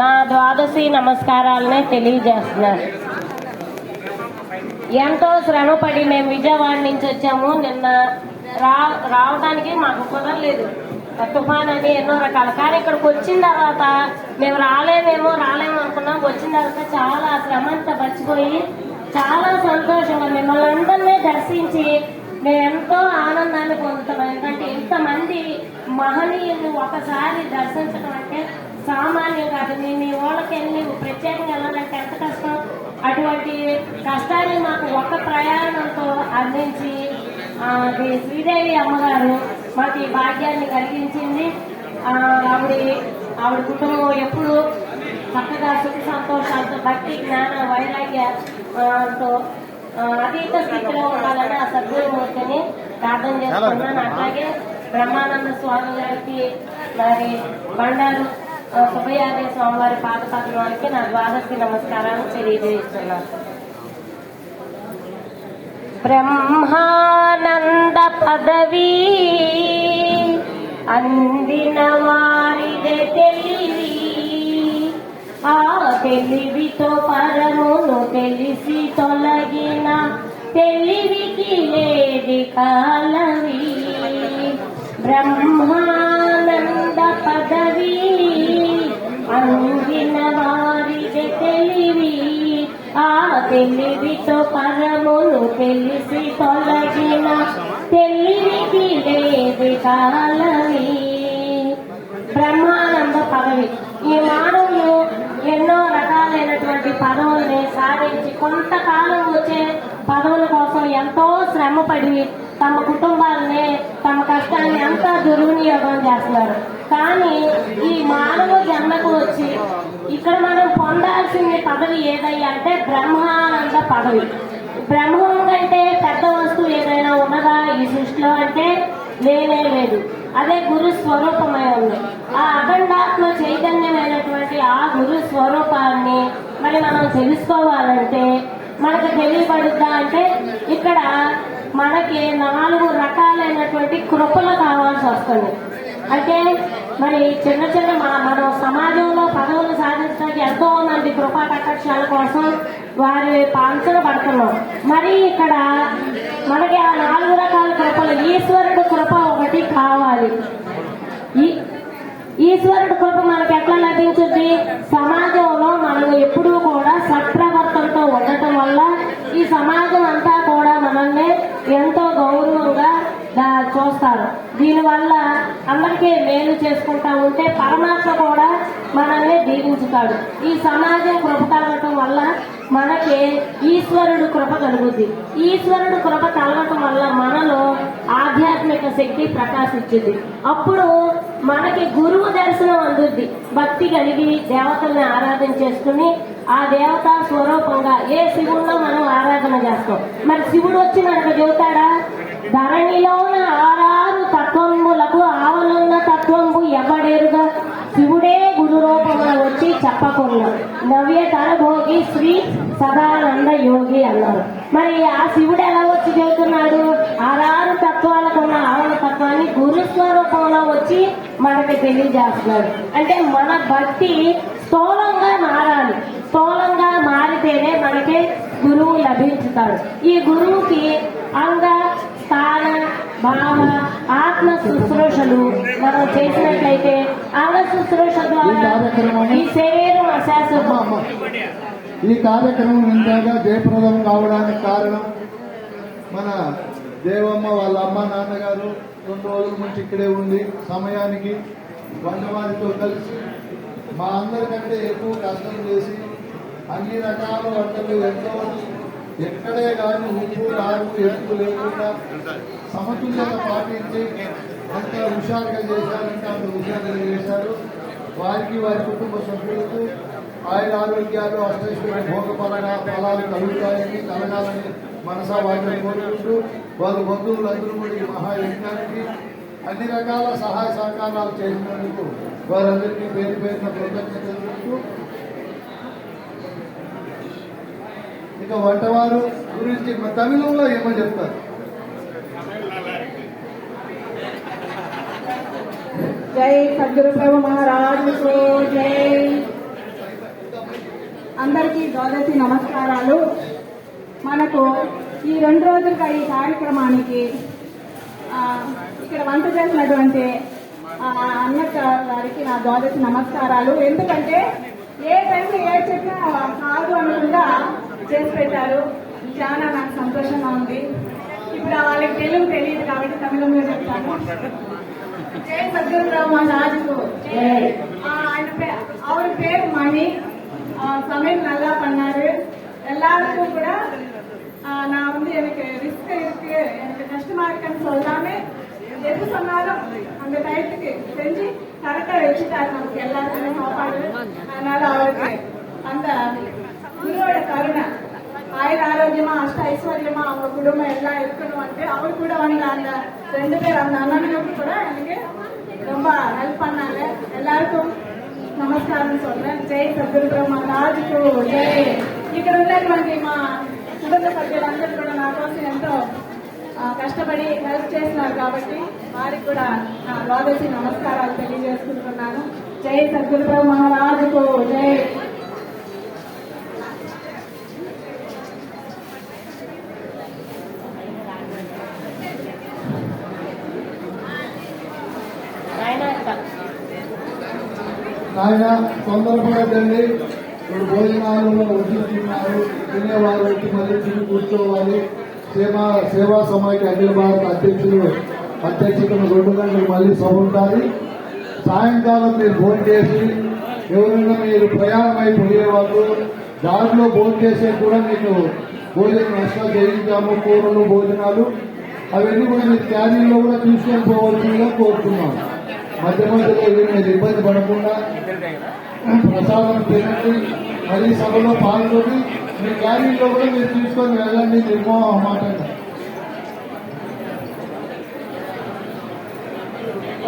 నా ద్వాదశి నమస్కారాలనే తెలియజేస్తున్నారు. ఎంతో శ్రమపడి మేము విజయవాడ నుంచి వచ్చాము. నిన్న రా రావడానికి మాకు కుదరలేదు. తుఫాన్ అని ఎన్నో రకాల. కానీ ఇక్కడికి వచ్చిన తర్వాత మేము రాలేమేమో రాలేమో అనుకున్నాం. వచ్చిన తర్వాత చాలా శ్రమ అంతా మర్చిపోయి చాలా సంతోషంగా మిమ్మల్ని అందరినీ దర్శించి మేము ఎంతో ఆనందాన్ని పొందుతాం ఎందుకంటే ఇంతమంది మహనీయులు ఒకసారి దర్శించడం అంటే సామాన్యం కాదు. మీ మీ వాళ్ళకి వెళ్ళి ప్రత్యేకంగా వెళ్ళాలంటే ఎంత కష్టం? అటువంటి కష్టాన్ని మాకు ఒక్క ప్రయాణంతో అందించి అది శ్రీదేవి అమ్మగారు మాకు ఈ భాగ్యాన్ని కలిగించింది. ఆవిడ ఆవిడ కుటుంబం ఎప్పుడు చక్కగా సుఖ సంతోషాలతో భక్తి జ్ఞాన వైరాగ్య ఆ, తో ఆ, అతీత స్థితిలో ఉండాలని ఆ సద్గురుమూర్తిని ప్రార్థన చేస్తున్నాను అట్లాగే బ్రహ్మానంద స్వామి గారికి మరి బండారు ఆ, స్వామివారి పాద పద్మానికి నా ద్వాదశి నమస్కారాలు తెలియజేస్తున్నాను. బ్రహ్మానంద పదవి అందిన వారిదే తెలివి. ఆ తెలివితో పరమును తెలిసి తొలగిన తెలివికి లేది కాల బ్రహ్మానంద పదవి అందిన వారిదే తెలివి. ఆ తెలివితో పరమును తెలిసి తొలగిన తెలివికి లేది కాలవి బ్రహ్మానంద పదవి. ఈ మానవులు ఎన్నో రకాలైనటువంటి పదవుల్ని సాధించి కొంతకాలం వచ్చే పదవుల కోసం ఎంతో శ్రమపడి తమ కుటుంబాలని తమ కష్టాన్ని అంతా దుర్వినియోగం చేస్తున్నారు. కానీ ఈ మానవ జన్మకు వచ్చి ఇక్కడ మనం పొందాల్సిన పదవి ఏదయ్యా అంటే బ్రహ్మానంద పదవి. బ్రహ్మం కంటే పెద్ద వస్తువు ఏదైనా ఉన్నదా? ఈ సృష్టిలో అంటే లేనే లేదు. అదే గురు స్వరూపమై ఉంది. ఆ అఖండాత్మ చైతన్యమైన ఆ గురు స్వరూపాన్ని మరి మనం తెలుసుకోవాలంటే మనకు తెలియబడుద్దా అంటే ఇక్కడ మనకి నాలుగు రకాలైనటువంటి కృపలు కావాల్సి వస్తుంది. అంటే మరి చిన్న చిన్న మనం సమాజంలో పదవులు సాధించడానికి ఎంతో మంది కృపా కటాక్షాల కోసం వారి పాంచన పడుతున్నాం. మరి ఇక్కడ మనకి ఆ నాలుగు రకాల కృపలు ఈశ్వరుడు కృప ఒకటి కావాలి. ఈ ఈశ్వరుడు కృప మనకు ఎట్లా లభించుద్ది సమాజంలో మనం ఎప్పుడూ కూడా సత్ప్రవర్తనతో ఉండటం వల్ల ఈ సమాజం అంతా కూడా మనల్ని ఎంతో గౌరవంగా చూస్తారు. దీనివల్ల అందరికీ మేలు చేసుకుంటా ఉంటే పరమాత్మ కూడా మనల్ని దీవించుతాడు. ఈ సమాజం కృప కలగటం వల్ల మనకి ఈశ్వరుడు కృప కలుగుద్ది. ఈశ్వరుడు కృప కలగటం వల్ల మనలో ఆధ్యాత్మిక శక్తి ప్రకాశించింది. అప్పుడు మనకి గురువు దర్శనం అందుద్ది. భక్తి కలిగి దేవతల్ని ఆరాధన చేసుకుని ఆ దేవత స్వరూపంగా ఏ శివుణ్ణో మనం ఆరాధన చేస్తాం. మరి శివుడు వచ్చి మనకు చెబుతాడా? ధరణిలోన ఆరారు తత్వంబులకు ఆవనున్న తత్వంబు ఎవడేరుగా? శివుడే గురు వచ్చి చెప్పకుండా. నవ్య తరభోగి శ్రీ సదానంద యోగి అన్నారు. మరి ఆ శివుడు ఎలా వచ్చి చెబుతున్నాడు ఆరారు తత్వాలకు ఉన్న ఆరు తత్వాన్ని గురు స్వరూపంలో వచ్చి మనకి తెలియజేస్తున్నాడు. అంటే మన భక్తి స్థూలంగా మారాలి. స్థూలంగా మారితేనే మనకి గురువు లభించుతాడు. ఈ గురువుకి అంగ స్థాన భావ ఆత్మ శుశ్రూషలు మనం చేసినట్లయితే అంగ శుశ్రూష ద్వారా ఈ శరీరం అశాశ్వతం ఈ కార్యక్రమం ఇంతగా జయప్రదం కావడానికి కారణం మన దేవమ్మ వాళ్ళ అమ్మ నాన్నగారు రెండు రోజుల నుంచి ఇక్కడే ఉంది సమయానికి వంటవారితో కలిసి మా అందరికంటే ఎక్కువ కష్టం చేసి అన్ని రకాల వంటలు ఎంతో ఎక్కడే కానీ ఉప్పు రాగు ఎత్తు లేకుండా సమతుల్యత పాటించి అంత హుషారుగా చేశారంటే అంత హుషారుగా చేశారు. వారికి వారి కుటుంబ సభ్యులకు ఆయన ఆరోగ్యాలు అష్టమైన భోగ ఫలాలు కలుగుతాయని కలగాలని మనసా వాటిని కోరుకుంటూ వారి బంధువులందరూ కూడా ఈ మహాయజ్ఞానికి అన్ని రకాల సహాయ సహకారాలు చేసినందుకు వారందరికీ పేరు పేరున కృతజ్ఞతలు ఇంకా వంట వారు గురించి తమిళంలో ఏమో చెప్తారు. జై సద్గురుప్రభు మహారాజు జై. అందరికీ ద్వాదశి నమస్కారాలు. మనకు ఈ రెండు రోజులుగా ఈ కార్యక్రమానికి ఇక్కడ వంట చేసినటువంటి అన్నక్క గారికి నా ద్వాదశి నమస్కారాలు. ఎందుకంటే ఏ టైంలో ఏ చెప్పినా కాదు అనుకుండా చేసి పెట్టారు చాలా నాకు సంతోషంగా ఉంది ఇప్పుడు వాళ్ళకి తెలుగు తెలియదు కాబట్టి తమిళంలో చెప్తాను ஜெய் சத்குருராவ் மகாராஜுக்கு ఆయన పే- அவர் பேர் மணி ஆ, சமையல் நல்லா பண்ணாரு எல்லாருக்கும் கூட ஆ, நான் வந்து எனக்கு ரிஸ்க் இருக்கு எனக்கு கஷ்டமா இருக்குன்னு சொல்லாம எது சொன்னாலும் அந்த டயத்துக்கு செஞ்சு கரெக்டா வச்சுட்டாரு நமக்கு எல்லாருக்குமே சாப்பாடு அதனால அவருக்கு அந்த குருவோட கருணை ஆயுள் ஆரோக்கியமா அஷ்ட ஐஸ்வர்யமா அவங்க குடும்பம் எல்லாம் இருக்கணும் வந்து அவர் கூட வந்த அந்த ரெண்டு பேர் அந்த அண்ணனுக்கு கூட எனக்கு ரொம்ப ஹெல்ப் பண்ணாங்க எல்லாருக்கும் నమస్కారం சொல்றேன் జై సద్గురు మహారాజుకు జై ఇక్కడ ఉన్నటువంటి మా కుటుంబ సభ్యులందరూ కూడా నా కోసం ఎంతో ఆ, కష్టపడి హెల్ప్ చేస్తున్నారు కాబట్టి వారికి కూడా నా ద్వాదశి నమస్కారాలు తెలియజేసుకుంటున్నాను జై సద్గురు మహారాజుకు జై ఆయన తొందరపడద్దండి ఇప్పుడు భోజనాలలో వడ్డిస్తున్నారు. తినేవారు వచ్చి మళ్ళీ తిని కూర్చోవాలి. సేవా సేవా సమాఖ్య అఖిల భారత అధ్యక్షులు అధ్యక్షతను రెండు గంటలు మళ్ళీ సభ ఉంటుంది సాయంకాలం మీరు ఫోన్ చేసి ఎవరైనా మీరు ప్రయాణం అయిపోయే వాళ్ళు భోజనం చేసే కూడా మీకు భోజనం నష్టం చేయించాము కూరలు భోజనాలు. అవన్నీ కూడా మీరు క్యారీలో కూడా తీసుకొని పోవాల్సిందిగా కోరుతున్నాను. మధ్య మధ్యలో ఏమీ మీరు ఇబ్బంది పడకుండా ప్రసాదం తినండి. మళ్ళీ సభలో పాల్గొని మీ క్యారీలో కూడా మీరు తీసుకొని వెళ్ళండి. నిర్మోహమాటంగా